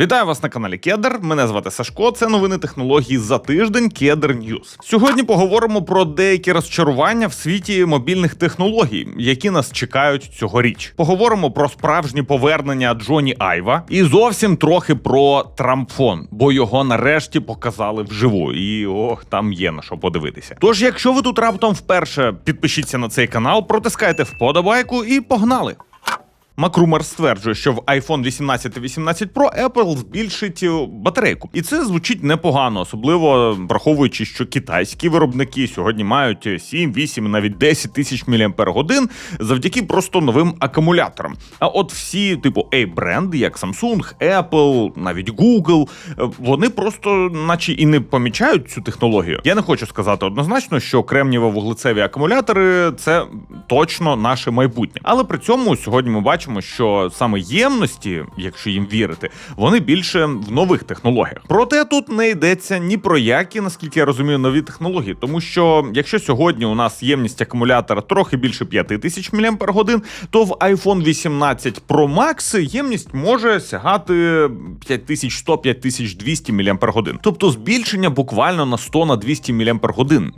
Вітаю вас на каналі Кедр. Мене звати Сашко. Це новини технології за тиждень Кедр Ньюз. Сьогодні поговоримо про деякі розчарування в світі мобільних технологій, які нас чекають цьогоріч. Поговоримо про справжні повернення Джоні Айва і зовсім трохи про трамфон, бо його нарешті показали вживу. І ох, там є на що подивитися. Тож, якщо ви тут раптом вперше підпишіться на цей канал, протискайте вподобайку і погнали. Макрумер стверджує, що в iPhone 18 і 18 Pro Apple збільшить е, батарейку, і це звучить непогано, особливо враховуючи, що китайські виробники сьогодні мають 7, 8, навіть 10 тисяч мАч завдяки просто новим акумуляторам. А от всі, типу, A-бренди, як Samsung, Apple, навіть Google, е, вони просто, наче і не помічають цю технологію. Я не хочу сказати однозначно, що кремнієво-вуглецеві акумулятори це точно наше майбутнє, але при цьому сьогодні ми бачимо, що саме ємності, якщо їм вірити, вони більше в нових технологіях. Проте тут не йдеться ні про які, наскільки я розумію, нові технології, тому що якщо сьогодні у нас ємність акумулятора трохи більше 5000 мАч, то в iPhone 18 Pro Max ємність може сягати 5100-5200 мАч. Тобто збільшення буквально на 100 на 200 мАч,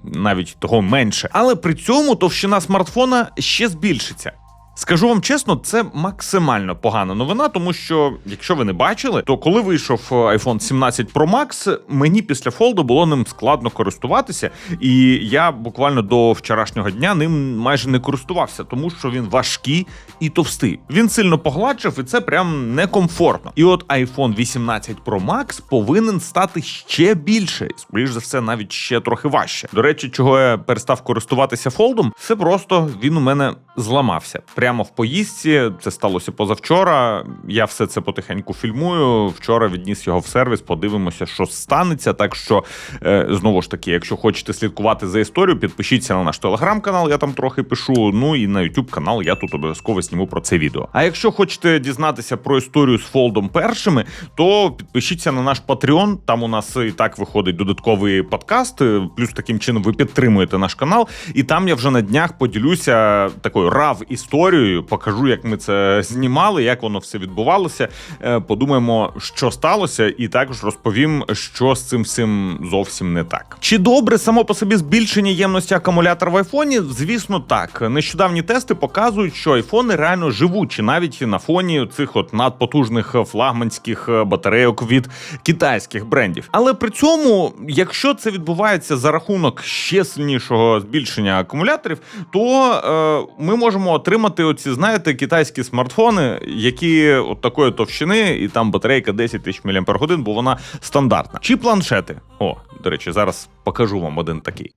навіть того менше. Але при цьому товщина смартфона ще збільшиться. Скажу вам чесно, це максимально погана новина, тому що, якщо ви не бачили, то коли вийшов е, iPhone 17 Pro Max, мені після фолду було ним складно користуватися, і я буквально до вчорашнього дня ним майже не користувався, тому що він важкий і товстий. Він сильно погладшив, і це прям некомфортно. І от iPhone 18 Pro Max повинен стати ще більше, скоріш за все, навіть ще трохи важче. До речі, чого я перестав користуватися фолдом, це просто він у мене зламався прямо в поїздці. Це сталося позавчора. Я все це потихеньку фільмую. Вчора відніс його в сервіс. Подивимося, що станеться. Так що е, знову ж таки, якщо хочете слідкувати за історію, підпишіться на наш телеграм-канал. Я там трохи пишу. Ну і на YouTube канал я тут обов'язково зніму про це відео. А якщо хочете дізнатися про історію з фолдом першими, то підпишіться на наш Patreon. Там у нас і так виходить додатковий подкаст. Плюс таким чином ви підтримуєте наш канал, і там я вже на днях поділюся такою рав історією. Покажу, як ми це знімали, як воно все відбувалося. Е, Подумаємо, що сталося, і також розповім, що з цим всім зовсім не так. Чи добре само по собі збільшення ємності акумулятора в айфоні? Звісно, так. Нещодавні тести показують, що айфони реально живучі, навіть на фоні цих от надпотужних флагманських батарейок від китайських брендів. Але при цьому, якщо це відбувається за рахунок ще сильнішого збільшення акумуляторів, то е, ми можемо отримати оці, знаєте, китайські смартфони, які от такої товщини, і там батарейка 10 тисяч мАч, бо вона стандартна. Чи планшети? О, до речі, зараз покажу вам один такий.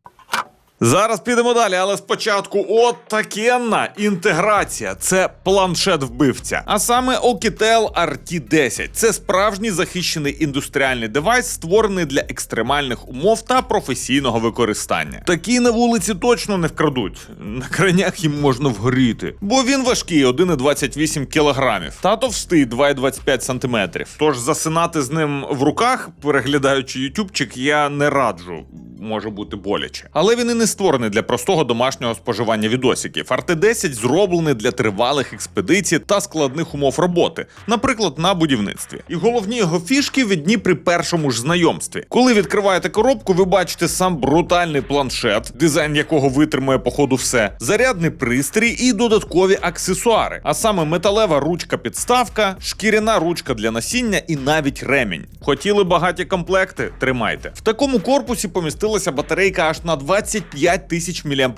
Зараз підемо далі, але спочатку от такенна інтеграція. Це планшет вбивця. А саме Oukitel RT10. Це справжній захищений індустріальний девайс, створений для екстремальних умов та професійного використання. Такі на вулиці точно не вкрадуть. На кранях їм можна вгоріти. Бо він важкий 1,28 кілограмів та товстий 2,25 сантиметрів. Тож засинати з ним в руках, переглядаючи ютубчик, я не раджу. Може бути боляче, але він і не створений для простого домашнього споживання відосиків. RT10 зроблений для тривалих експедицій та складних умов роботи, наприклад, на будівництві. І головні його фішки видні при першому ж знайомстві. Коли відкриваєте коробку, ви бачите сам брутальний планшет, дизайн якого витримує по ходу все, зарядний пристрій і додаткові аксесуари, а саме металева ручка-підставка, шкіряна ручка для насіння і навіть ремінь. Хотіли багаті комплекти? Тримайте. В такому корпусі помістилася батарейка аж на 25 тисяч мАч,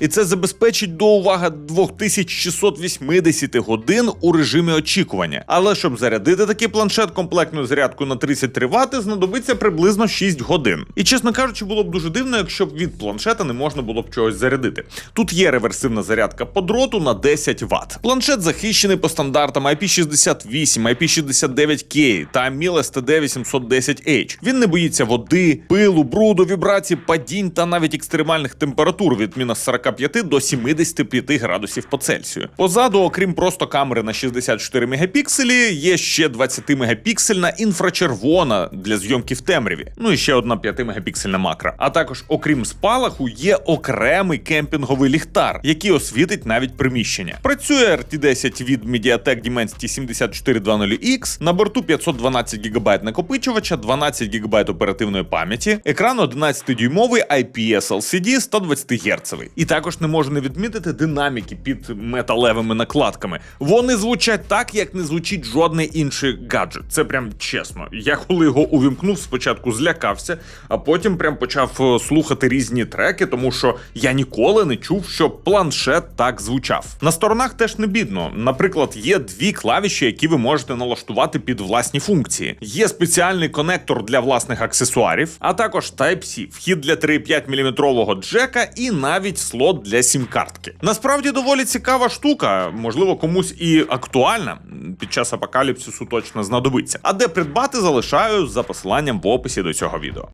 і це забезпечить до уваги 2680 годин у режимі очікування. Але щоб зарядити такий планшет комплектною зарядкою на 33 Вт, знадобиться приблизно 6 годин. І чесно кажучи, було б дуже дивно, якщо б від планшета не можна було б чогось зарядити. Тут є реверсивна зарядка по дроту на 10 Вт. Планшет захищений по стандартам IP68, IP69K та MIL STD 810H. Він не боїться води, пилу, бруду. Вібрацій, падінь та навіть екстремальних температур від мінус 45 до 75 градусів по Цельсію. Позаду, окрім просто камери на 64 мегапікселі, є ще 20 мегапіксельна інфрачервона для зйомки в темряві. Ну і ще одна 5 мегапіксельна макро. А також, окрім спалаху, є окремий кемпінговий ліхтар, який освітить навіть приміщення. Працює RT10 від MediaTek Dimensity 7420X, на борту 512 ГБ накопичувача, 12 ГБ оперативної пам'яті, екран 11-дюймовий IPS LCD 120 Гц. І також не можу не відмітити динаміки під металевими накладками. Вони звучать так, як не звучить жодний інший гаджет. Це прям чесно. Я коли його увімкнув, спочатку злякався, а потім прям почав е, слухати різні треки, тому що я ніколи не чув, що планшет так звучав. На сторонах теж не бідно. Наприклад, є дві клавіші, які ви можете налаштувати під власні функції. Є спеціальний конектор для власних аксесуарів, а також Type-C, вхід для 3,5 мм джека і навіть слот для сім-картки. Насправді доволі цікава штука, можливо, комусь і актуальна. Під час апокаліпсису точно знадобиться. А де придбати, залишаю за посиланням в описі до цього відео.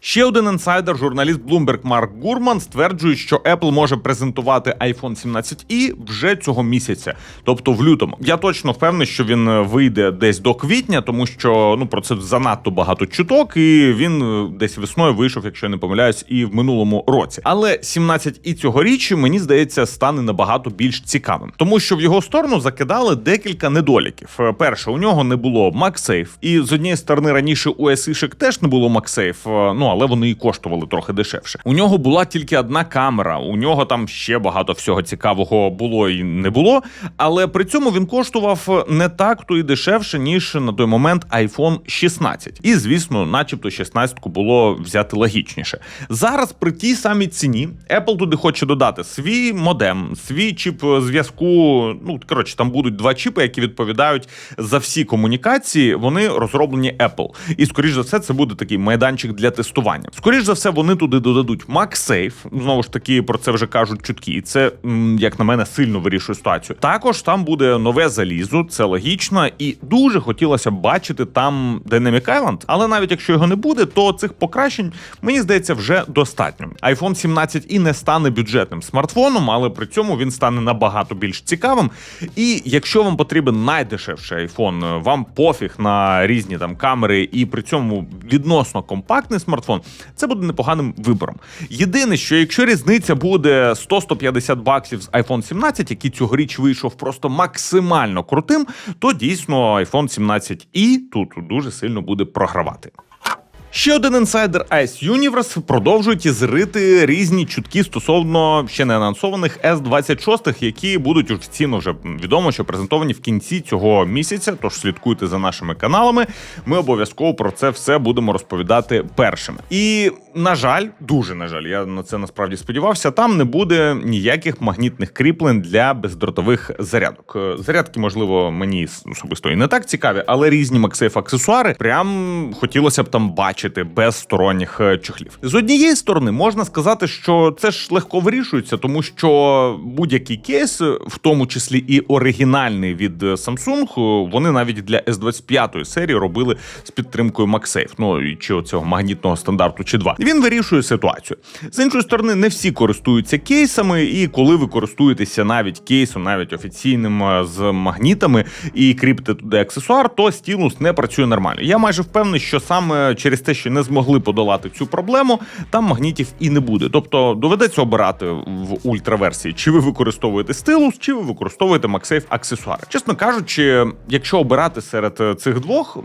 Ще один інсайдер, журналіст Bloomberg Марк Гурман, стверджує, що Apple може презентувати iPhone 17i вже цього місяця, тобто в лютому. Я точно впевнений, що він е, вийде десь до квітня, тому що ну про це занадто багато чуток, і він е, десь весною вийшов, якщо я не помиляюсь, і в минулому році. Але 17i цьогоріч, мені здається, стане набагато більш цікавим, тому що в його сторону закидали декілька недоліків. Е, Перше, у нього не було MagSafe, і з однієї сторони раніше у SE-шек теж не було MagSafe, ну але вони і коштували трохи дешевше. У нього була тільки одна камера, у нього там ще багато всього цікавого було і не було. Але при цьому він коштував не так то і дешевше, ніж на той момент iPhone 16. І звісно, начебто 16 було взяти логічніше. Зараз при тій самій ціні Apple туди хоче додати свій модем, свій чіп зв'язку. Ну коротше, там будуть два чіпи, які відповідають за всі комунікації. Вони розроблені Apple. І скоріш за все, це буде такий майданчик для тестування. Скоріш за все, вони туди додадуть MagSafe. Знову ж таки, про це вже кажуть чутки. І це, як на мене, сильно вирішує ситуацію. Також там буде нове залізо, це логічно, і дуже хотілося б бачити там Dynamic Island, але навіть якщо його не буде, то цих покращень мені здається вже достатньо. iPhone 17 і не стане бюджетним смартфоном, але при цьому він стане набагато більш цікавим. І якщо вам потрібен найдешевший iPhone, вам пофіг на різні там камери, і при цьому відносно компактний смартфон, це буде непоганим вибором. Єдине, що якщо різниця буде 100-150 баксів з iPhone 17, який цьогоріч вийшов просто максимально крутим, то дійсно iPhone 17 і тут дуже сильно буде програвати. Ще один інсайдер Ice Universe продовжують ізрити різні чутки стосовно ще не анонсованих S26, які будуть офіційно вже відомо, що презентовані в кінці цього місяця. Тож слідкуйте за нашими каналами. Ми обов'язково про це все будемо розповідати першими. І на жаль, дуже на жаль, я на це насправді сподівався. Там не буде ніяких магнітних кріплень для бездротових зарядок. Е, Зарядки, можливо, мені особисто і не так цікаві, але різні MagSafe аксесуари прям хотілося б там бачити без сторонніх е, чохлів. З однієї сторони можна сказати, що це ж легко вирішується, тому що будь-який кейс, в тому числі і оригінальний від е, Samsung, вони навіть для S25 серії робили з підтримкою MagSafe, ну чи оцього магнітного стандарту, чи два. Він вирішує ситуацію. З іншої сторони, не всі користуються кейсами, і коли ви користуєтеся навіть кейсом, навіть офіційним е, з магнітами і кріпите туди аксесуар, то стілус не працює нормально. Я майже впевнений, що саме через те, що не змогли подолати цю проблему, там магнітів і не буде. Тобто доведеться обирати в ультраверсії, чи ви використовуєте стилус, чи ви використовуєте MagSafe аксесуари. Чесно кажучи, якщо обирати серед е, цих двох,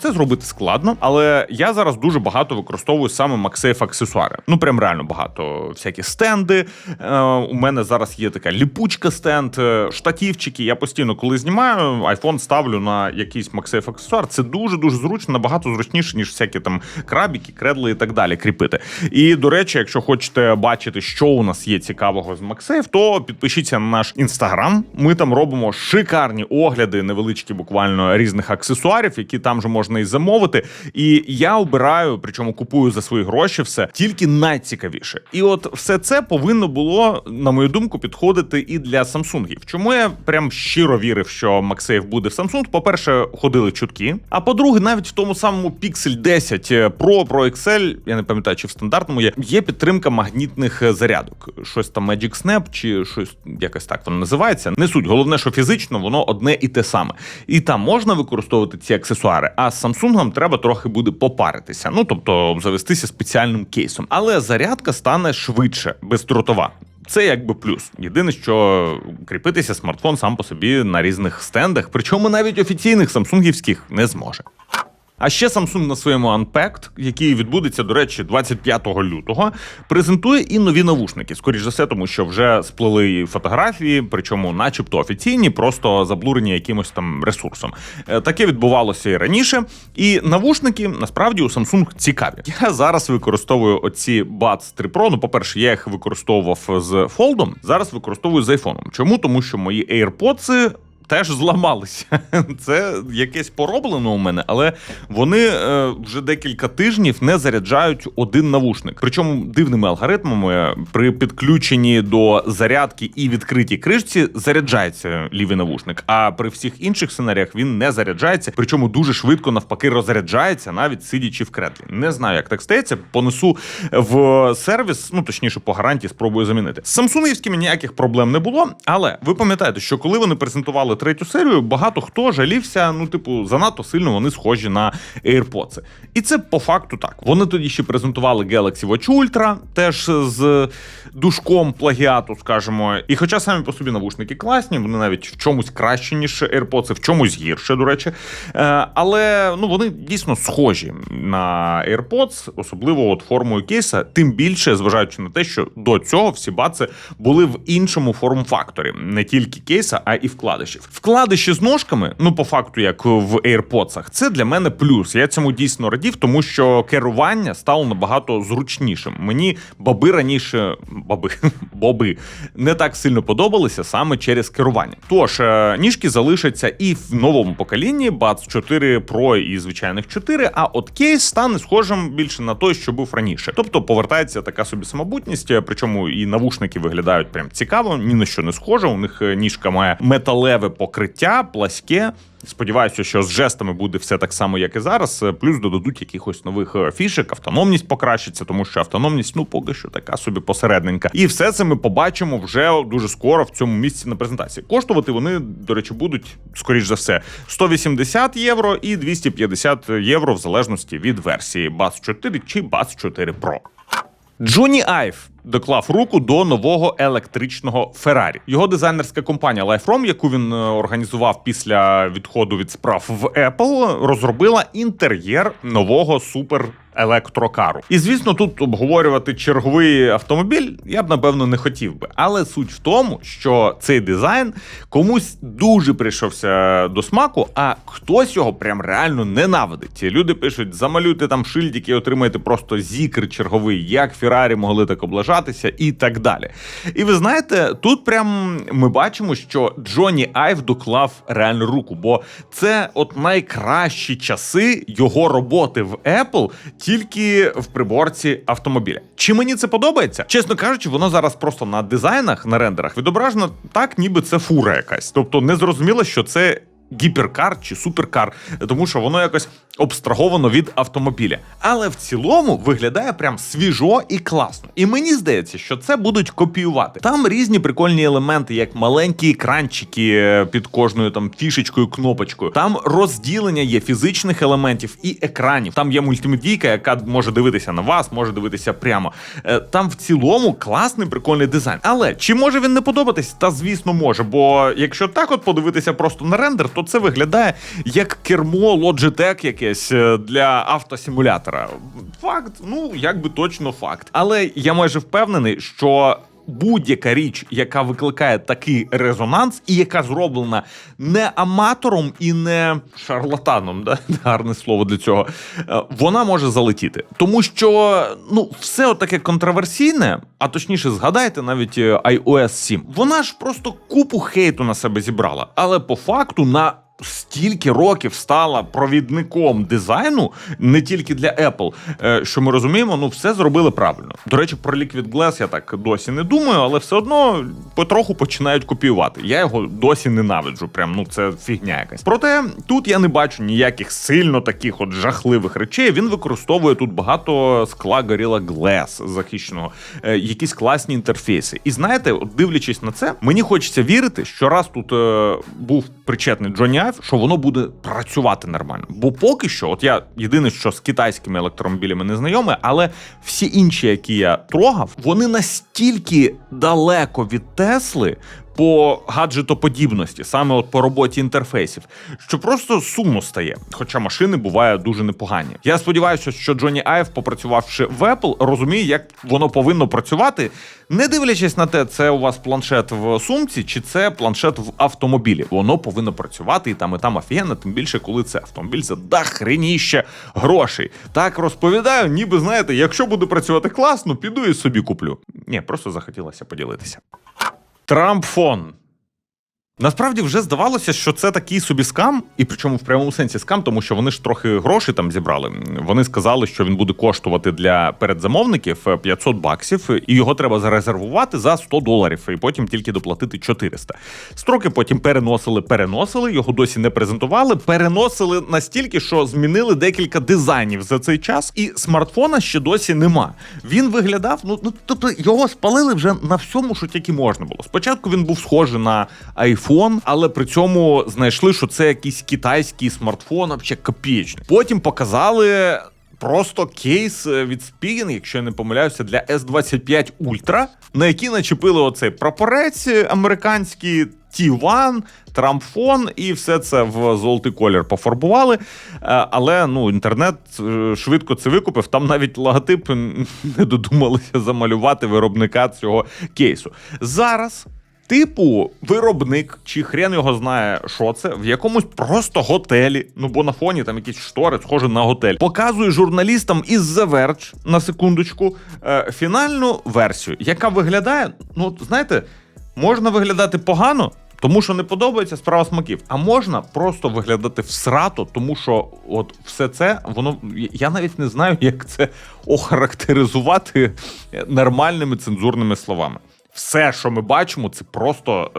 це зробити складно, але я зараз дуже багато використовую саме MagSafe аксесуари. Ну прям реально багато. Всякі стенди. Е, у мене зараз є така ліпучка стенд, е, штатівчики. Я постійно, коли знімаю, iPhone ставлю на якийсь MagSafe аксесуар. Це дуже дуже зручно, набагато зручніше, ніж всякі там крабіки, кредли і так далі кріпити. І до речі, якщо хочете бачити, що у нас є цікавого з MagSafe, то підпишіться на наш інстаграм. Ми там робимо шикарні огляди, невеличкі, буквально різних аксесуарів, які там же можна і замовити. І я обираю, причому купую за свої гроші все тільки найцікавіше. І от все це повинно було, на мою думку, підходити і для Самсунгів. Чому я прям щиро вірив, що Максейф буде в Samsung? По-перше, ходили чутки. А по-друге, навіть в тому самому Pixel 10 Pro, Pro XL, я не пам'ятаю, чи в стандартному є, є підтримка магнітних е, зарядок. Щось там Magic Snap, чи щось якось так воно називається. Не суть. Головне, що фізично воно одне і те саме. І там можна використовувати ці аксесуари, а з Samsung треба трохи буде попаритися. Ну тобто обзавестися спеціальним кейсом. Але зарядка стане швидше, бездротова. Це якби плюс. Єдине, що кріпитися смартфон сам по собі на різних стендах, причому навіть офіційних самсунгівських не зможе. А ще Samsung на своєму Unpacked, який відбудеться, до речі, 25 лютого, презентує і нові навушники. Скоріш за все, тому що вже сплили фотографії, причому, начебто, офіційні, просто заблурені якимось там ресурсом. Е, Таке відбувалося і раніше. І навушники насправді у Samsung цікаві. Я зараз використовую оці Buds 3 Pro. Ну, по-перше, я їх використовував з Fold, зараз використовую з iPhone. Чому? Тому що мої AirPods теж зламалися. Це якесь пороблено у мене, але вони е, вже декілька тижнів не заряджають один навушник. Причому дивними алгоритмами при підключенні до зарядки і відкритій кришці заряджається лівий навушник. А при всіх інших сценаріях він не заряджається, причому дуже швидко навпаки розряджається, навіть сидячи в кредлі. Не знаю, як так стається. Понесу в сервіс, ну точніше, по гарантії спробую замінити. З самсунгівськими ніяких проблем не було. Але ви пам'ятаєте, що коли вони презентували третю серію, багато хто жалівся. Ну, типу, занадто сильно вони схожі на AirPods. І це по факту так. Вони тоді ще презентували Galaxy Watch Ultra, теж з душком плагіату, скажімо. І хоча самі по собі навушники класні, вони навіть в чомусь краще, ніж AirPods, в чомусь гірше, до речі. Е, Але ну вони дійсно схожі на AirPods, особливо от формою кейса, тим більше, зважаючи на те, що до цього всі баци були в іншому форм-факторі, не тільки кейса, а і вкладишів. Вкладиші з ножками, ну по факту, як в AirPods, це для мене плюс. Я цьому дійсно радів, тому що керування стало набагато зручнішим. Мені баби раніше, баби, боби не так сильно подобалися саме через керування. Тож е, ніжки залишаться і в новому поколінні Buds 4 Pro і звичайних 4, а от кейс стане схожим більше на той, що був раніше. Тобто повертається така собі самобутність, причому і навушники виглядають прям цікаво, ні на що не схоже. У них е, ніжка має металеве покриття, плаське. Сподіваюся, що з жестами буде все так само, як і зараз. Плюс додадуть якихось нових е, фішек, автономність покращиться, тому що автономність, ну поки що така собі посередненька. І все це ми побачимо вже дуже скоро в цьому місці на презентації. Коштувати вони, до речі, будуть скоріш за все 180 євро і 250 євро в залежності від версії Buds 4 чи Buds 4 Pro. Джоні Айв доклав руку до нового електричного Феррарі. Його дизайнерська компанія Liferom, яку він е, організував після відходу від справ в Apple, розробила інтер'єр нового супер. Електрокару, і звісно, тут обговорювати черговий автомобіль я б напевно не хотів би. Але суть в тому, що цей дизайн комусь дуже прийшовся до смаку, а хтось його прям реально ненавидить. Люди пишуть: замалюйте там шильдики і отримаєте просто зікр черговий, як Феррарі могли так облажатися, і так далі. І ви знаєте, тут прям ми бачимо, що Джонні Айв доклав реально руку, бо це от найкращі часи його роботи в Apple тільки в приборці автомобіля. Чи мені це подобається? Чесно кажучи, воно зараз просто на дизайнах, на рендерах відображено так, ніби це фура якась. Тобто не зрозуміло, що це. Гіперкар чи суперкар, тому що воно якось обстраговано від автомобіля. Але в цілому виглядає прям свіжо і класно. І мені здається, що це будуть копіювати. Там різні прикольні елементи, як маленькі екранчики е, під кожною там фішечкою, кнопочкою. Там розділення є фізичних елементів і екранів. Там є мультимедійка, яка може дивитися на вас, може дивитися прямо. Е, Там в цілому класний прикольний дизайн. Але чи може він не подобатись? Та звісно, може. Бо якщо так от подивитися просто на рендер, то це виглядає як кермо Logitech якесь е, для автосимулятора. Факт, ну якби точно факт. Але я майже впевнений, що. Будь-яка річ, яка викликає такий резонанс, і яка зроблена не аматором і не шарлатаном, да? гарне слово для цього, е, вона може залетіти. Тому що ну, все отаке контроверсійне, а точніше, згадайте навіть е, iOS 7, вона ж просто купу хейту на себе зібрала. Але по факту на стільки років стала провідником дизайну не тільки для Apple, е, що ми розуміємо, ну все зробили правильно. До речі, про Liquid Glass я так досі не думаю, але все одно потроху починають копіювати. Я його досі ненавиджу. Прям ну це фігня якась. Проте тут я не бачу ніяких сильно таких от жахливих речей. Він використовує тут багато скла Gorilla Glass захищеного, е, якісь класні інтерфейси. І знаєте, от дивлячись на це, мені хочеться вірити, що раз тут е, був причетний Джонні Айв, що воно буде працювати нормально. Бо поки що, от я єдине, що з китайськими електромобілями не знайомий, але всі інші, які я трогав, вони настільки далеко від Тесли. По гаджетоподібності, саме от по роботі інтерфейсів, що просто сумно стає. Хоча машини бувають дуже непогані. Я сподіваюся, що Джонні Айв, попрацювавши в Apple, розуміє, як воно повинно працювати, не дивлячись на те, це у вас планшет в сумці, чи це планшет в автомобілі. Воно повинно працювати і там, і там офігенно, тим більше, коли це автомобіль за дахреніще грошей. Так розповідаю, ніби знаєте, якщо буде працювати класно, піду і собі куплю. Ні, просто захотілося поділитися. Трампфон. Насправді вже здавалося, що це такий собі скам, і причому в прямому сенсі скам, тому що вони ж трохи грошей там зібрали. Вони сказали, що він буде коштувати для передзамовників 500 баксів, і його треба зарезервувати за 100 доларів, і потім тільки доплатити 400. Строки потім переносили, переносили, його досі не презентували. Переносили настільки, що змінили декілька дизайнів за цей час, і смартфона ще досі нема. Він виглядав, ну ну тобто його спалили вже на всьому, що тільки можна було. Спочатку він був схожий на iPhone, але при цьому знайшли, що це якийсь китайський смартфон, взагалі копієчний. Потім показали. Просто кейс е, від Spigen, якщо я не помиляюся, для S25 Ultra, на який начепили оцей прапорець американський T1, трампфон, і все це в золотий колір пофарбували. Е, Але ну інтернет е, швидко це викупив. Там навіть логотип не додумалися замалювати виробника цього кейсу. Зараз. Типу, виробник, чи хрен його знає, що це, в якомусь просто готелі. Ну бо на фоні там якісь штори, схоже на готель. Показує журналістам із The Verge, на секундочку, е, фінальну версію, яка виглядає, ну знаєте, можна виглядати погано. Тому що не подобається справа смаків, а можна просто виглядати всрато, тому що от все це воно я навіть не знаю, як це охарактеризувати нормальними цензурними словами. Все, що ми бачимо, це просто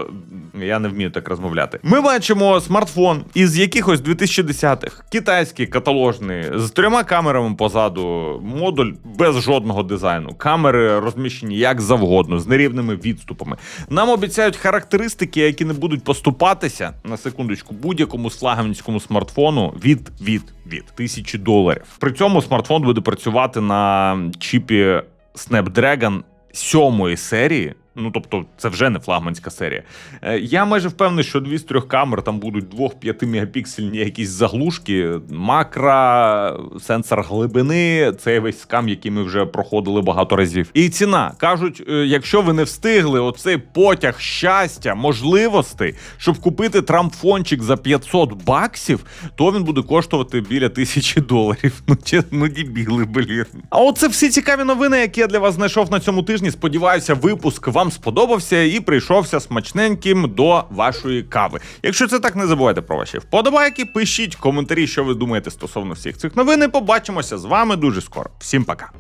е, я не вмію так розмовляти. Ми бачимо смартфон із якихось 2010-х, китайський каталожний, з трьома камерами позаду, модуль без жодного дизайну. Камери розміщені як завгодно, з нерівними відступами. Нам обіцяють характеристики, які не будуть поступатися на секундочку будь-якому флагманському смартфону від від від тисячі доларів. При цьому смартфон буде працювати на чіпі Snapdragon сьомої серії. Ну, тобто, це вже не флагманська серія. Е, Я майже впевнений, що дві з трьох камер там будуть 2-5 мегапіксельні якісь заглушки, макро, сенсор глибини, це весь скам, який ми вже проходили багато разів. І ціна кажуть, е, якщо ви не встигли оцей потяг щастя, можливостей, щоб купити трампфончик за 500 баксів, то він буде коштувати біля тисячі доларів. Ну чесно, ну дібіли, блін. А оце всі цікаві новини, які я для вас знайшов на цьому тижні. Сподіваюся, випуск вам сподобався і прийшовся смачненьким до вашої кави. Якщо це так, не забувайте про ваші вподобайки. Пишіть коментарі, що ви думаєте стосовно всіх цих новин. І Побачимося з вами дуже скоро. Всім пока.